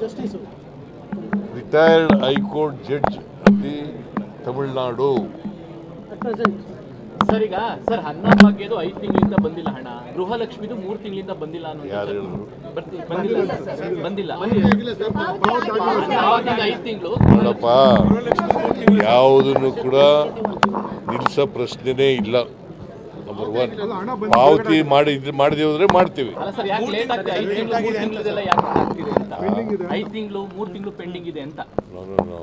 Justice retired high court judge the Tamil Nadu sir ಈಗ sir ಅನ್ನ ಭಾಗ್ಯದು ಐದು ತಿಂಗಳಿಂದ ಬಂದಿಲ್ಲ ಹಣ ಗೃಹಲಕ್ಷ್ಮಿದು ಮೂರು ತಿಂಗಳಿಂದ ಬಂದಿಲ್ಲ ಅನ್ನೋ ಯಾರು ಹೇಳಿದ್ರು? ಬಂದಿಲ್ಲ ಸರ್, ಬಂದಿಲ್ಲ. ಐದು ತಿಂಗಳು? ನೋಡಪ್ಪ ಯಾವುದನ್ನು ಕೂಡ ನಿಲ್ಲಿಸೋ ಪ್ರಶ್ನೆನೇ ಇಲ್ಲ. ನಂಬರ್ ಒನ್ ಪಾವತಿ ಮಾಡಿ ಮಾಡಿದೆ ಹೋದ್ರೆ ಮಾಡ್ತೀವಿ. ಅಲ್ಲ ಸರ್ ಯಾಕೆ ಲೇಟ್ ಆಗ್ತದೆ? ಐದು ತಿಂಗಳು ಮೂರು ತಿಂಗಳದೆಲ್ಲ ಯಾಕೆ ಆಗ್ತಿದೆ ಅಂತ? ಐದು ತಿಂಗಳು ಮೂರು ತಿಂಗಳು ಪೆಂಡಿಂಗ್ ಇದೆ ಅಂತ. ನಾನು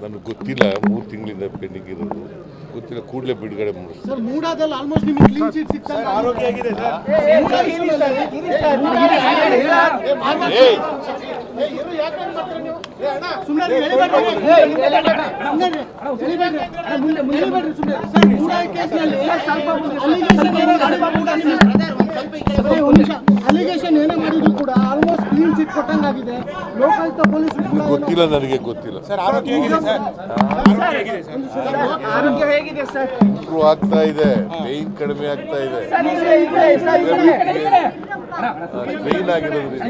ನನಗೆ ಗೊತ್ತಿಲ್ಲ ಮೂರು ತಿಂಗಳಿಂದ ಪೆಂಡಿಂಗ್ ಇರೋದು ಗೊತ್ತಿಲ್ಲ ಕೂಡಲೇ ಬಿಡುಗಡೆ ಮಾಡಿಸ್ತೀನಿ ಕೊಟ್ಟಂಗಾಗಿದೆ. ಲೋಕಾಯುಕ್ತ ಪೊಲೀಸ್ ಗೊತ್ತಿಲ್ಲ ನನಗೆ ಗೊತ್ತಿಲ್ಲ. ಸರ್ ಆರೋಗ್ಯ ಹೇಗಿದೆ ಸರ್? ಇಂಪ್ರೂವ್ ಆಗ್ತಾ ಇದೆ. ಪೇನ್ ಕಡಿಮೆ ಆಗ್ತಾ ಇದೆ. ಪೇನ್ ಆಗಿರೋದ್ರಿಂದ.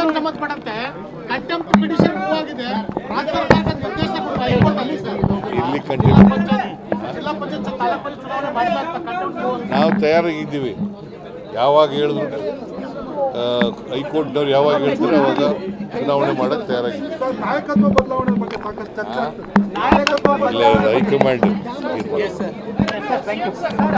ಸಂಬಂಧಪಟ್ಟಂತೆ ಪಿಟಿಷನ್ ಆಗಿದೆ ರಾಜ್ಯ ಸರ್ಕಾರದ ಸರ್. ಇಲ್ಲಿ ಕಂಟಿನ್ಯೂ ನಾವು ತಯಾರಾಗಿದ್ದೀವಿ. ಯಾವಾಗ ಹೇಳಿದ್ರು ಹೈಕೋರ್ಟ್ನವ್ರು ಯಾವಾಗ ಹೇಳ್ತಾರೆ ಅವಾಗ ಚುನಾವಣೆ ಮಾಡಕ್ಕೆ ತಯಾರಾಗಿದ್ದೀವಿ. ನಾಯಕತ್ವ ಬದಲಾವಣೆ ಬಗ್ಗೆ ಸಾಕಷ್ಟು ಚರ್ಚೆ ಆಗ್ತದೆ. ನಾಯಕತ್ವ ಇಲ್ಲ ಹೈಕಮಾಂಡ್